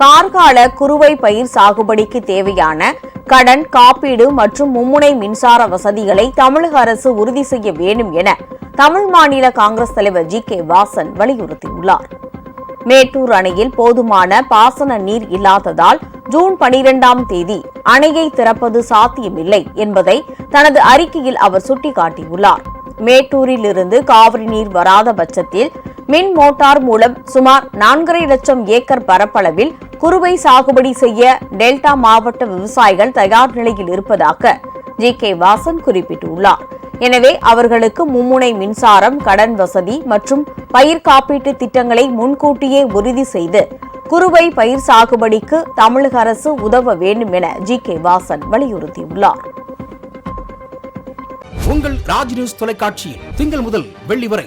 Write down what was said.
கார்கால குறுவை பயிர் சாகுபடிக்கு தேவையான கடன் காப்பீடு மற்றும் மும்முனை மின்சார வசதிகளை தமிழக அரசு உறுதி செய்ய வேண்டும் என தமிழ் மாநில காங்கிரஸ் தலைவர் ஜி கே வாசன் வலியுறுத்தியுள்ளார். மேட்டூர் அணையில் போதுமான பாசன நீர் இல்லாததால் ஜூன் பனிரெண்டாம் தேதி அணையை திறப்பது சாத்தியமில்லை என்பதை தனது அறிக்கையில் அவர் சுட்டிக்காட்டியுள்ளார். மேட்டூரிலிருந்து காவிரி நீர் வராத பட்சத்தில் மின் மோட்டார் மூலம் சுமார் நான்கரை லட்சம் ஏக்கர் பரப்பளவில் குறுவை சாகுபடி செய்ய டெல்டா மாவட்ட விவசாயிகள் தயார் நிலையில் இருப்பதாக ஜி கே வாசன் குறிப்பிட்டுள்ளார். எனவே அவர்களுக்கு மும்முனை மின்சாரம் கடன் வசதி மற்றும் பயிர் காப்பீட்டு திட்டங்களை முன்கூட்டியே உறுதி செய்து குறுவை பயிர் சாகுபடிக்கு தமிழக அரசு உதவ வேண்டும் என ஜி கே வாசன் வலியுறுத்தியுள்ளார். உங்கள் ராஜ் நியூஸ் தொலைக்காட்சியில் திங்கள் முதல் வெள்ளி வரை